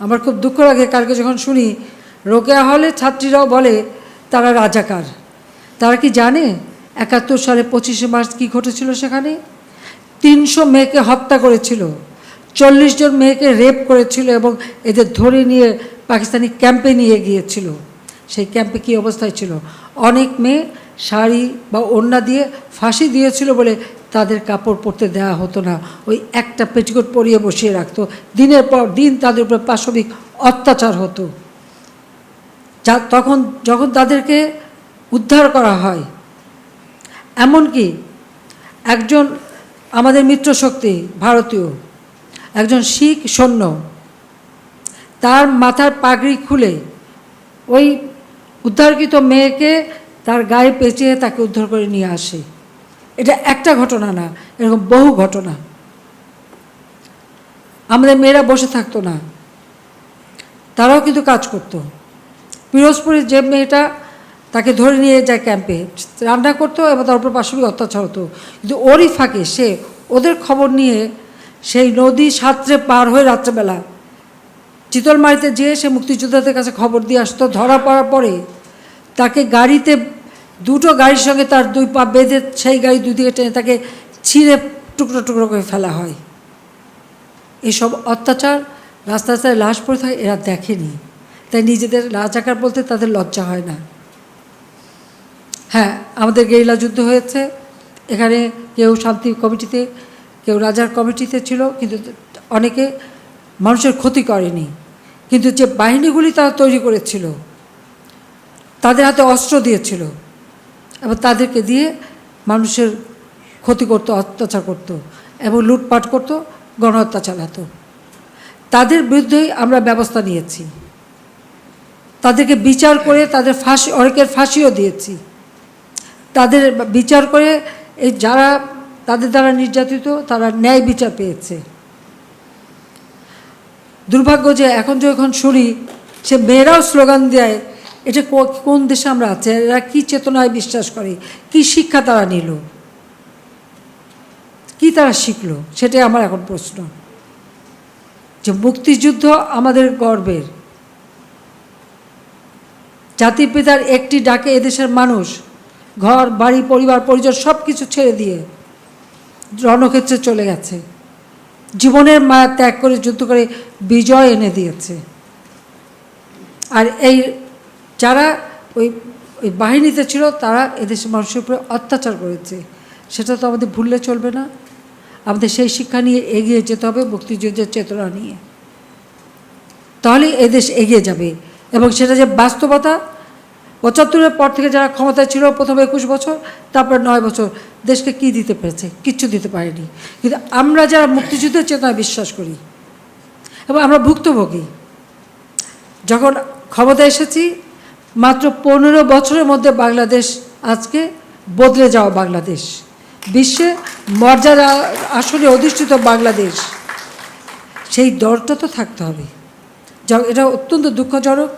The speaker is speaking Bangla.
আমার খুব দুঃখ লাগে কালকে যখন শুনি, রোকেয়া হলে ছাত্রীরাও বলে, তারা রাজাকার। তারা কি জানে একাত্তর সালে পঁচিশে মার্চ কী ঘটেছিল সেখানে? তিনশো মেয়েকে হত্যা করেছিল, চল্লিশ জন মেয়েকে রেপ করেছিল এবং এদের ধরে নিয়ে পাকিস্তানি ক্যাম্পে নিয়ে গিয়েছিল। সেই ক্যাম্পে কী অবস্থায় ছিল? অনেক মেয়ে শাড়ি বা ওড়না দিয়ে ফাঁসি দিয়েছিল বলে তাদের কাপড় পরতে দেওয়া হতো না। ওই একটা পেটিকোট পরিয়ে বসিয়ে রাখতো। দিনের পর দিন তাদের উপর পাশবিক অত্যাচার হতো। যা তখন যখন তাদেরকে উদ্ধার করা হয়। এমনকি একজন আমাদের মিত্রশক্তি ভারতীয়, একজন শিখ সৈন্য, তার মাথার পাগড়ি খুলে ওই উদ্ধারকৃত মেয়েকে তার গায়ে পেঁচিয়ে তাকে উদ্ধার করে নিয়ে আসে। এটা একটা ঘটনা না, এরকম বহু ঘটনা। আমাদের মেয়েরা বসে থাকতো না, তারাও কিন্তু কাজ করতো। পিরোজপুরের যে মেয়েটা, তাকে ধরে নিয়ে যায় ক্যাম্পে, রান্না করতো এবং তার উপর পাশবিক অত্যাচার হতো। কিন্তু ওরই ফাঁকে সে ওদের খবর নিয়ে সেই নদী সাঁতরে পার হয়ে রাত্রেবেলা চিতলমারিতে যেয়ে সে মুক্তিযোদ্ধাদের কাছে খবর দিয়ে আসতো। ধরা পড়ার পরে তাকে গাড়িতে দুটো গাড়ির সঙ্গে তার দুই পা বেঁধে সেই গাড়ি দুই দিকে টেনে তাকে ছিঁড়ে টুকরো টুকরো করে ফেলা হয়। এসব অত্যাচার রাস্তা রাস্তায় লাশ পড়ে থাকে, এরা দেখেনি। তাই নিজেদের রাজাকার বলতে তাদের লজ্জা হয় না। হ্যাঁ আমাদের গেরিলা যুদ্ধ হয়েছে। এখানে কেউ শান্তি কমিটিতে, কেউ রাজার কমিটিতে ছিল, কিন্তু অনেকে মানুষের ক্ষতি করেনি। কিন্তু যে বাহিনীগুলি তারা তৈরি করেছিল, তাদের হাতে অস্ত্র দিয়েছিল। এবং তাদেরকে দিয়ে মানুষের ক্ষতি করতো, অত্যাচার করতো এবং লুটপাট করতো, গণহত্যা চালাতো। তাদের বিরুদ্ধেই আমরা ব্যবস্থা নিয়েছি। তাদেরকে বিচার করে তাদের ফাঁসি, অনেকের ফাঁসিও দিয়েছি। তাদের বিচার করে এই যারা, তাদের দ্বারা নির্যাতিত, তারা ন্যায় বিচার পেয়েছে। দুর্ভাগ্য যে এখন যখন শুনি, সে মেয়েরাও স্লোগান দেয় এটা কোন দেশে আমরা আছে? এরা কী চেতনায় বিশ্বাস করে? কি শিক্ষা তারা নিল? কি তারা শিখলো? সেটাই আমার এখন প্রশ্ন। যে মুক্তিযুদ্ধ আমাদের গর্বের। জাতির পিতার একটি ডাকে এদেশের মানুষ, ঘর, বাড়ি, পরিবার, পরিজন সব কিছু ছেড়ে দিয়ে রণক্ষেত্রে চলে গেছে। জীবনের মায়া ত্যাগ করে যুদ্ধ করে বিজয় এনে দিয়েছে। আর এই যারা ওই ওই বাহিনীতে ছিল, তারা এদেশের মানুষের উপরে অত্যাচার করেছে। সেটা তো আমাদের ভুললে চলবে না। আমাদের সেই শিক্ষা নিয়ে এগিয়ে যেতে হবে, মুক্তিযুদ্ধের চেতনা নিয়ে। তাহলে এদেশ এগিয়ে যাবে। এবং সেটা যে বাস্তবতা, পঁচাত্তরের পর থেকে যারা ক্ষমতায় ছিল, প্রথম একুশ বছর, তারপর নয় বছর, দেশকে কি দিতে পেরেছে? কিচ্ছু দিতে পারেনি। কিন্তু আমরা যারা মুক্তিযুদ্ধের চেতনায় বিশ্বাস করি, এবং আমরা ভুক্তভোগী, যখন ক্ষমতা এসেছি মাত্র পনেরো বছরের মধ্যে বাংলাদেশ আজকে বদলে যাওয়া বাংলাদেশ। বিশ্বে মর্যাদা আসলে অধিষ্ঠিত বাংলাদেশ। সেই দরটা তো থাকতে হবে। এটা অত্যন্ত দুঃখজনক।